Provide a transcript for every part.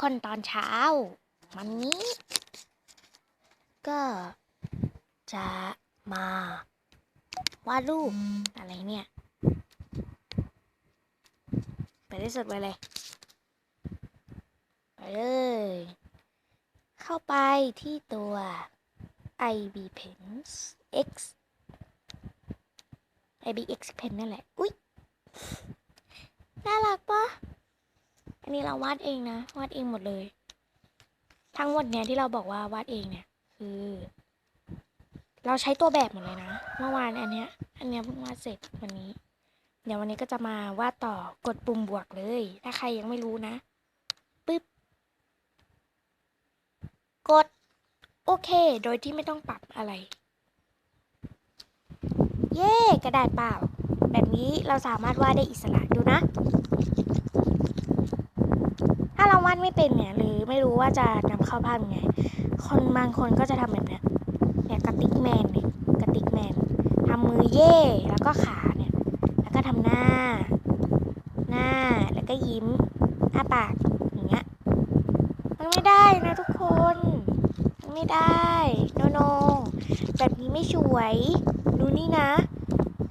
คนตอนเช้า วันนี้ ก็จะมาวาดรูปอะไรเนี่ยไปที่สุดไปเลยไปเลย เข้าไปที่ตัว IB Pens X IB X Pen นั่นแหละ อุ๊ย น่ารักปะ อันนี้เราวาดเองนะ วาดเองหมดเลย ทั้งหมดเนี่ยที่เราบอกว่าวาดเองเนี่ย คือ เราใช้ตัวแบบหมดเลยนะ เมื่อวานอันเนี้ย อันเนี้ยเพิ่งวาดเสร็จวันนี้ เดี๋ยววันนี้ก็จะมาวาดต่อกดปุ่มบวกเลย ถ้าใครยังไม่รู้นะปึ๊บ กด โอเค โดยที่ไม่ต้องปรับอะไร เย่กระดาษเปล่า แบบนี้เราสามารถวาดได้อิสระดูนะ ถ้าเราวาดไม่เป็นเนี่ย หรือไม่รู้ว่าจะนำเข้าภาพยังไง คนบางคนก็จะทำแบบเนี้ยเนี่ยกระติกแมนเนี่ยกระติกแมนทำมือเย่แล้วก็ขาเนี่ย แล้วก็ทำหน้า หน้าแล้วก็ยิ้มอ้าปากอย่างเงี้ยมันไม่ได้นะทุกคนมันไม่ได้โนโนแบบนี้ไม่สวยดูนี่นะ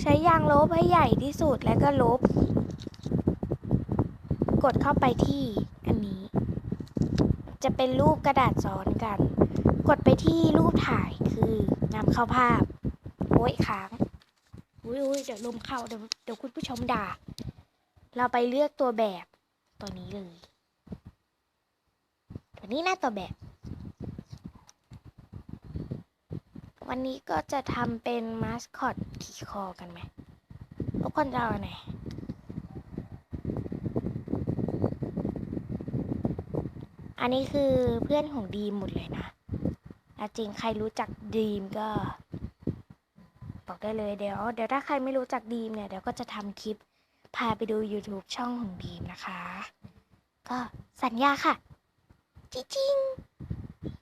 ใช้ยางลบให้ใหญ่ที่สุดแล้วก็ลบ กดเข้าไปที่ จะเป็นรูปกระดาษซ้อนกัน กดไปที่รูปถ่ายคือนำเข้าภาพ โอ้ยค้างอุ้ยอุ้ยเดี๋ยวลมเข้าเดี๋ยวเดี๋ยวคุณผู้ชมด่า เราไปเลือกตัวแบบตัวนี้เลย ตัวนี้หน้าตัวแบบ วันนี้ก็จะทำเป็นมาสคอตขี่คอกันไหมทุกคนจะเอาไหน อันนี้คือเพื่อนของดีมหมดเลยนะจริงใครรู้จักดีมก็ บอกได้เลยเดี๋ยว เดี๋ยวถ้าใครไม่รู้จักดีมเนี่ยเดี๋ยวก็จะทำคลิปพาไปดู YouTube ช่องของดีมนะคะ ก็สัญญาค่ะจริง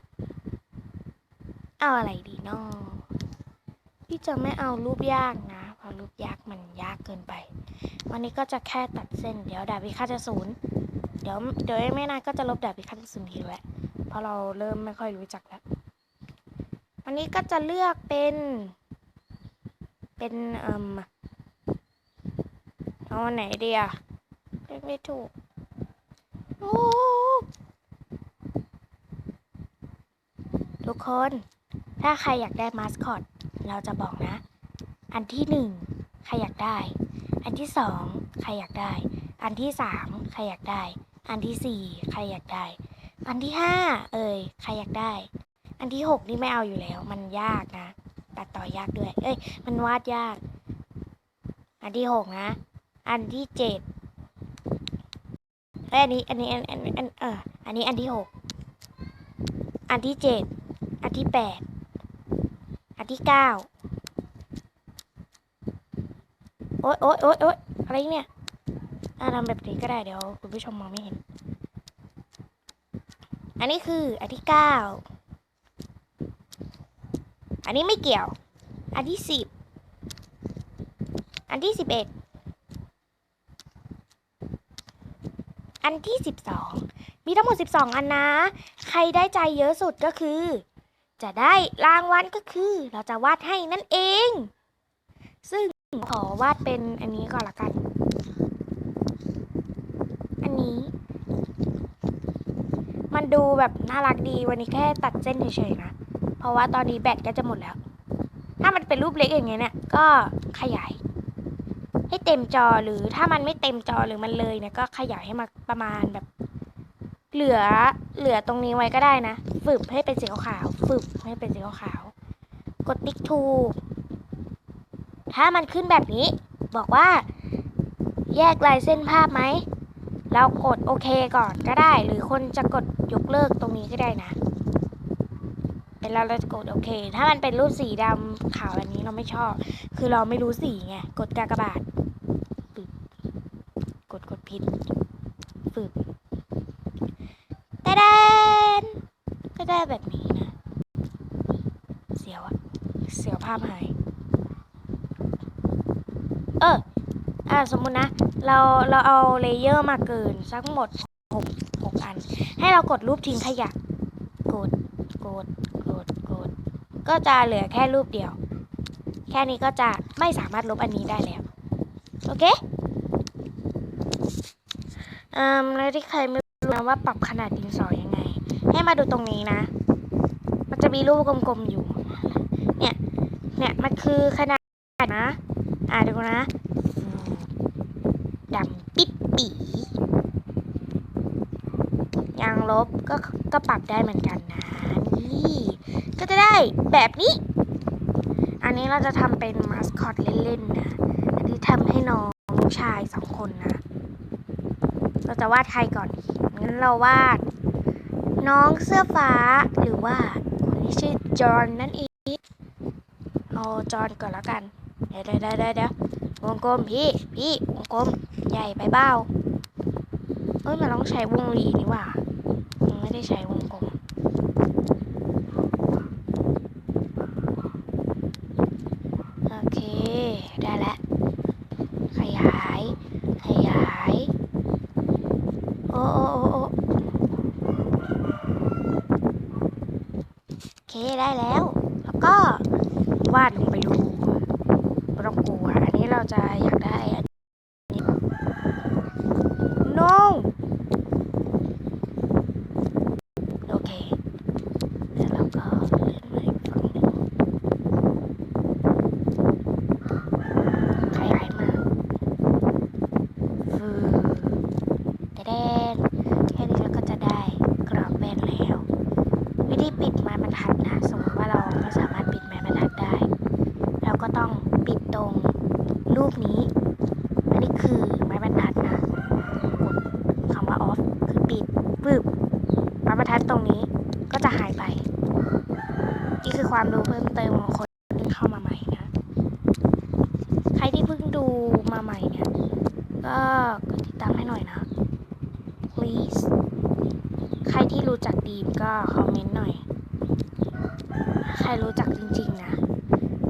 ๆเอาอะไรดีเนาะพี่จะไม่เอารูปยากนะเพราะรูปยากมันยากเกินไป วันนี้ก็จะแค่ตัดเส้น เดี๋ยวดาบพิฆาตศูนย์ เดี๋ยวเดี๋ยวไม่นานก็จะลบดาบพิฆาตศูนย์ทีแหละเพราะเราเริ่มไม่ค่อยรู้จักแล้ววันนี้ก็จะเลือกเป็น เป็นเอ่มเอาอันไหนเดีอะเลือกไม่ถูกโอ้ทุกคนถ้าใครอยากได้มาสคอต เราจะบอกนะ อันที่หนึ่งใครอยากได้ อันที่สองใครอยากได้ อันที่สามใครอยากได้ อันที่สี่ใครอยากได้ อันที่ห้าเอ่ยใครอยากได้ อันที่หกนี่ไม่เอาอยู่แล้ว มันยากนะตัดต่อยากด้วย เอ้ย มันวาดยาก อันที่หกนะ อันที่เจ็ดเอ้ยอันนี้อันนี้อันอันอันเอออันนี้อันที่หกอันที่เจ็ดอันที่แปดอันที่เก้าโอ๊ยโอ๊ยโอ๊ยโอ๊ยอะไรเนี่ย อะทำแบบนี้ก็ได้เดี๋ยวคุณผู้ชมมองไม่เห็น อันนี้คืออันที่เก้าอันนี้ไม่เกี่ยว อันที่สิบอันที่สิบเอ็ดอันที่สิบสองมีทั้งหมดสิบสองอันนะ ใครได้ใจเยอะสุดก็คือ จะได้รางวัลก็คือ เราจะวาดให้นั่นเอง ซึ่งขอวาดเป็นอันนี้ก่อนละกัน นี้ มันดูแบบน่ารักดีวันนี้แค่ตัดเส้นเฉยๆนะ เพราะว่าตอนนี้แบตก็จะหมดแล้ว ถ้ามันเป็นรูปเล็กอย่างเงี้ยเนี่ย ก็ขยาย ให้เต็มจอหรือถ้ามันไม่เต็มจอหรือมันเลยเนี่ยก็ขยายให้มาประมาณแบบ เหลือเหลือตรงนี้ไว้ก็ได้นะ ฝึกให้เป็นสีขาวฝึกให้เป็นสีขาวกดติ๊กถูถ้ามันขึ้นแบบนี้ บอกว่า แยกลายเส้นภาพไหม เรากดโอเคก่อนก็ได้ หรือคนจะกดยกเลิกตรงนี้ก็ได้นะเป็นเราเราจะกดโอเค ถ้ามันเป็นรูปสีดำขาวแบบนี้เราไม่ชอบ คือเราไม่รู้สีไง กดกากบาทปึบกดกดผิดฝึกต่แดนก็ได้แบบนี้นะ เสียวอะเสียวภาพหาย เอออ่าสมมุตินะ เราเราเอาเลเยอร์มาเกินสักหมดหกหกอัน ให้เรากดรูปทิ้งขยะกดกดกดกด ก็จะเหลือแค่รูปเดียว แค่นี้ก็จะไม่สามารถลบอันนี้ได้แล้ว โอเคอ่มแล้วที่ใครไม่รู้นะว่าปรับขนาดดินสอยังไง ให้มาดูตรงนี้นะ มันจะมีรูปกลมๆอยู่ เนี่ย เนี่ย มันคือขนาดนะ อ่าดูนะ ดำปิดปียางลบก็ก็ปรับได้เหมือนกันนะนี่ก็จะได้แบบนี้ อันนี้เราจะทำเป็นมาสคอตเล่นๆนะ อันนี้ทำให้น้องชายสองคนนะ เราจะวาดใครก่อนดีงั้นเราวาด น้องเสื้อฟ้าหรือว่าคนที่ชื่อจอห์นนั่นเองเอาจอห์นก่อนแล้วกัน เดี๋ยวเดี๋ยวเดี๋ยวเดี๋ยววงกลมพี่ พี่วงกลม ใหญ่ไปเบ้าเอ้ยมันต้องใช้วงรีนี่ว่ามันไม่ได้ใช้วงกลมโอเค ได้แล้วขยาย ขยาย โอ้โอ้โอ้โอโอเค ได้แล้วก็วาดลงไปดูไม่ต้องกลัวอันนี้เราจะอยากได้อันนี้ no โอเค แล้วเราก็เลื่อนมาอีกฝั่งหนึ่ง ขยายมาฟืแต่แดนแค่นี้เราก็จะได้กรอบแบนแล้ว วิธีปิดไม้บรรทัดนะ สมมติว่าเราไม่สามารถปิดไม้บรรทัดได้ เราก็ต้องปิดตรง รูปนี้ อันนี้คือไม้บรรทัดนะกดคำว่า off คือปิดปึ๊บไม้บรรทัดตรงนี้ก็จะหายไป นี่คือความรู้เพิ่มเติมของคนที่เข้ามาใหม่นะ ใครที่เพิ่งดูมาใหม่เนี่ย ก็กดติดตามให้หน่อยนะ please ใครที่รู้จักดีมก็คอมเมนต์หน่อย ใครรู้จักจริงๆนะ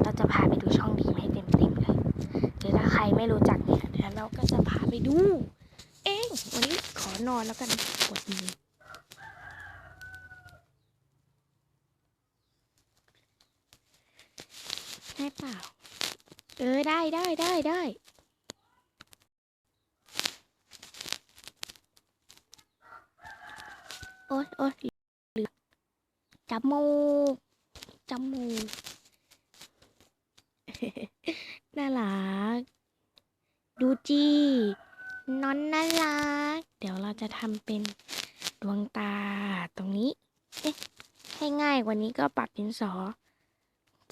เราจะพาไปดูช่องดีมให้เต็มๆเลย ใครไม่รู้จักเนี่ยเดี๋ยวเราก็จะพาไปดู เองวันนี้ขอนอนแล้วกันกดมือได้เปล่า เออได้ได้ได้ได้โอ๊ยโอ๊ยหลือจมูกจมูกน่ารัก ดูจีนอนน่ารัก เดี๋ยวเราจะทำเป็นดวงตาตรงนี้ เอ๊ะ ให้ง่ายกว่านี้ก็ปรับดินสอ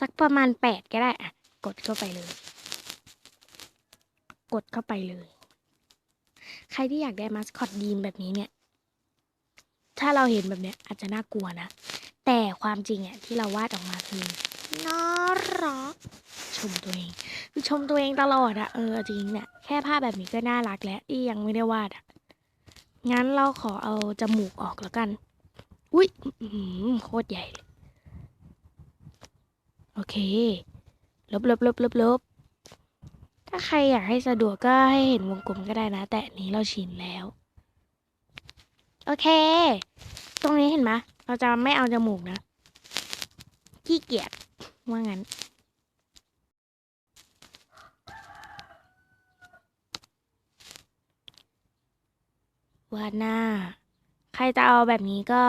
สักประมาณแปดก็ได้อะกดเข้าไปเลย กดเข้าไปเลย ใครที่อยากได้มาสคอตดีมแบบนี้เนี่ย ถ้าเราเห็นแบบเนี้ยอาจจะน่ากลัวนะ แต่ความจริงอะที่เราวาดออกมาคือ น่ารัก ชมตัวเองคือชมตัวเองตลอดอะเออจริงเนี่ยแค่ภาพแบบนี้ก็น่ารักแล้วที่ยังไม่ได้วาดอะงั้นเราขอเอาจมูกออกแล้วกัน อุ้ยโคตรใหญ่เลยโอเค ลบลบลบลบลบถ้าใครอยากให้สะดวกก็ให้เห็นวงกลมก็ได้นะ แต่นี้เราชินแล้ว โอเค ตรงนี้เห็นไหมเราจะไม่เอาจมูกนะขี้เกียจ ว่างั้น วาดหน้า ใครจะเอาแบบนี้ก็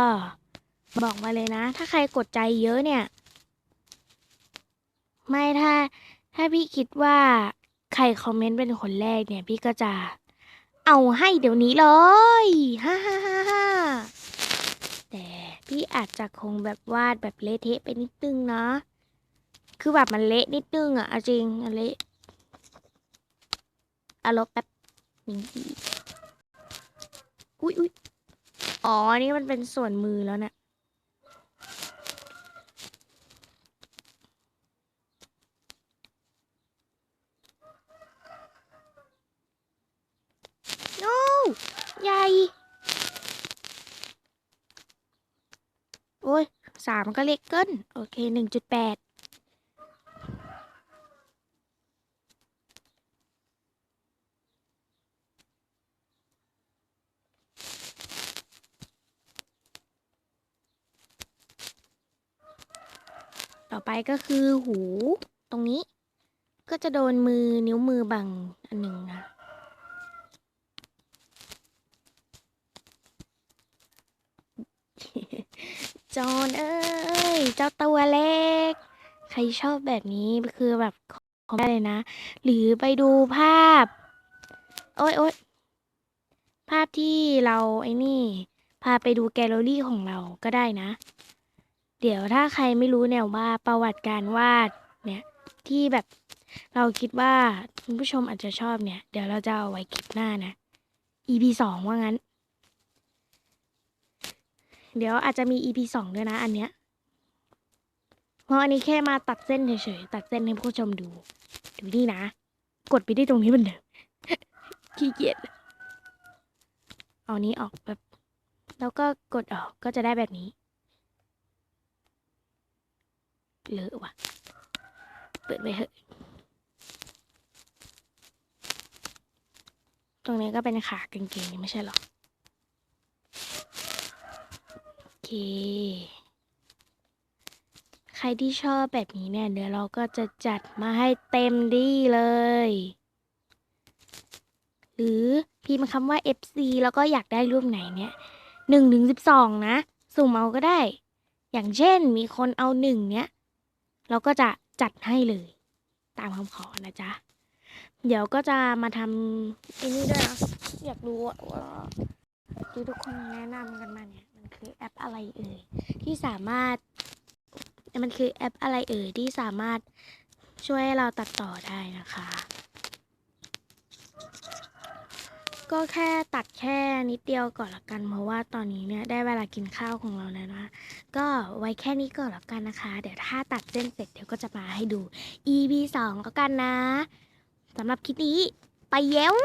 บอกมาเลยนะ ถ้าใครกดใจเยอะเนี่ย ไม่ถ้า ถ้าพี่คิดว่า ใครคอมเมนต์เป็นคนแรกเนี่ย พี่ก็จะเอาให้เดี๋ยวนี้เลยฮ่าฮ่าฮ่าฮ่าแต่พี่อาจจะคงแบบวาดแบบเละเทะไปนิดนึงเนาะ คือแบบมันเละนิดนึงอะจริงอะเละอาลบแป๊บนี่อุ้ยอุ้ยอ๋อ นี่มันเป็นส่วนมือแล้วนะ no ใหญ่ โอ้ยสามก็เล็กเกิน โอเคหนึ่งจุดแปด อไปก็คือหูตรงนี้ ก็จะโดนมือนิ้วมือบังอันหนึ่งนะจอนเอ้ย เจ้าตัวเล็ก ใครชอบแบบนี้คือแบบของได้เลยนะ หรือไปดูภาพ โอ๊ยโอ๊ยภาพที่เราไอ้นี่ พาไปดูแกลเลอรี่ของเราก็ได้นะ เดี๋ยวถ้าใครไม่รู้เนี่ยว่าประวัติการวาดเนี่ยที่แบบเราคิดว่าคุณผู้ชมอาจจะชอบเนี่ย เดี๋ยวเราจะเอาไว้คลิปหน้านะ EP สองว่างั้น เดี๋ยวอาจจะมี EP สองด้วยนะอันเนี้ยเพราะอันนี้แค่มาตัดเส้นเฉยๆตัดเส้นให้ผู้ชมดู ดูนี่นะ กดไปที่ตรงนี้เหมือนเดิมขี้เกียจเอานี้ออกแบบ แล้วก็กดออกก็จะได้แบบนี้ เลอะว่ะ เปิดไปเถอะ ตรงนี้ก็เป็นขากางเกงไม่ใช่หรอ โอเค ใครที่ชอบแบบนี้เนี่ย เดี๋ยวเราก็จะจัดมาให้เต็มที่เลย หรือพิมพ์คำว่า FC แล้วก็อยากได้รูปไหนเนี่ยหนึ่งถึงสิบสองนะ สุ่มเอาก็ได้ อย่างเช่นมีคนเอาหนึ่งเนี้ย เราก็จะจัดให้เลย ตามคำขอนะจ๊ะ เดี๋ยวก็จะมาทำไอ้นี่ด้วยนะอยากรู้ว่าที่ทุกคนแนะนำกันมาเนี่ย มันคือแอปอะไรเอ่ยที่สามารถ มันคือแอปอะไรเอ่ยที่สามารถช่วยให้เราตัดต่อได้นะคะ ก็แค่ตัดแค่นิดเดียวก่อนละกัน เพราะว่าตอนนี้เนี่ยได้เวลากินข้าวของเราแล้วนะก็ไว้แค่นี้ก่อนละกันนะคะ เดี๋ยวถ้าตัดเส้นเสร็จเดี๋ยวก็จะมาให้ดู EP 2ก็กันนะสำหรับคลิปนี้ไปเย้ว